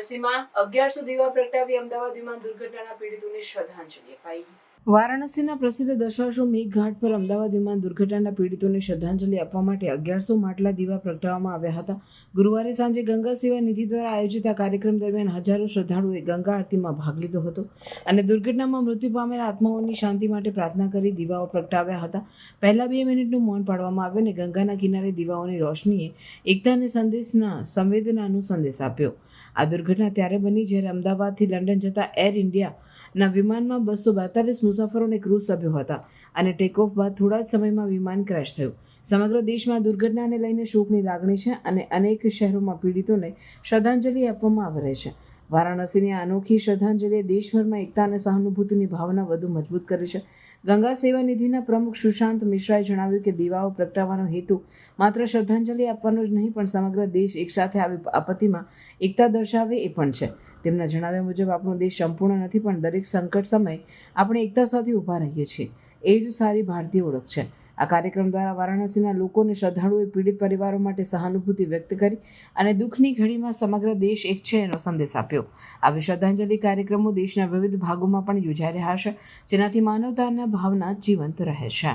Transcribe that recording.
વારાણસીમાં અગિયારસો દીવા પ્રગટાવી અમદાવાદ વિમાન દુર્ઘટનાના પીડિતોને શ્રદ્ધાંજલિ અપાઈ. વારાણસીના પ્રસિદ્ધ દશાશ્વમેઘ ઘાટ પર અમદાવાદ વિમાન દુર્ઘટનાના પીડિતોને શ્રદ્ધાંજલિ આપવા માટે અગિયારસો માટલા દીવા પ્રગટાવવામાં આવ્યા હતા. ગુરુવારે સાંજે ગંગા સેવા નિધિ દ્વારા આયોજિત આ કાર્યક્રમ દરમિયાન હજારો શ્રદ્ધાળુઓએ ગંગા આરતીમાં ભાગ લીધો હતો અને દુર્ઘટનામાં મૃત્યુ પામેલા આત્માઓની શાંતિ માટે પ્રાર્થના કરી દીવાઓ પ્રગટાવ્યા હતા. પહેલા બે મિનિટનું મૌન પાડવામાં આવ્યું અને ગંગાના કિનારે દીવાઓની રોશનીએ એકતા અને સંદેશના, સંવેદનાનો સંદેશ આપ્યો. આ દુર્ઘટના ત્યારે બની જ્યારે અમદાવાદથી લંડન જતા એર ઇન્ડિયાના વિમાનમાં બસો બેતાલીસ મુસાફરો અને સભ્યો હતા અને ટેક ઓફ બાદ થોડા જ સમયમાં વિમાન ક્રેશ થયું. સમગ્ર દેશમાં દુર્ઘટનાને લઈને શોકની લાગણી છે અને અનેક શહેરોમાં પીડિતોને શ્રદ્ધાંજલિ આપવામાં આવી રહી છે. વારાણસીની અનોખી શ્રદ્ધાંજલિએ દેશભરમાં એકતા અને સહાનુભૂતિની ભાવના વધુ મજબૂત કરી છે. ગંગા સેવા નિધિના પ્રમુખ સુશાંત મિશ્રાએ જણાવ્યું કે દીવાઓ પ્રગટાવવાનો હેતુ માત્ર શ્રદ્ધાંજલિ આપવાનો જ નહીં, પણ સમગ્ર દેશ એકસાથે આવી આપત્તિમાં એકતા દર્શાવે એ પણ છે. તેમના જણાવ્યા મુજબ, આપણો દેશ સંપૂર્ણ નથી, પણ દરેક સંકટ સમયે આપણે એકતા સાથે ઊભા રહીએ છીએ. એ જ સારી ભારતીય ઓળખ છે. આ કાર્યક્રમ દ્વારા વારાણસીના લોકોને શ્રદ્ધાળુઓએ પીડિત પરિવારો માટે સહાનુભૂતિ વ્યક્ત કરી અને દુઃખની ઘડીમાં સમગ્ર દેશ એક છે એનો સંદેશ આપ્યો. આવી શ્રદ્ધાંજલિ કાર્યક્રમો દેશના વિવિધ ભાગોમાં પણ યોજાઈ રહ્યા છે, જેનાથી માનવતાના ભાવના જીવંત રહે છે.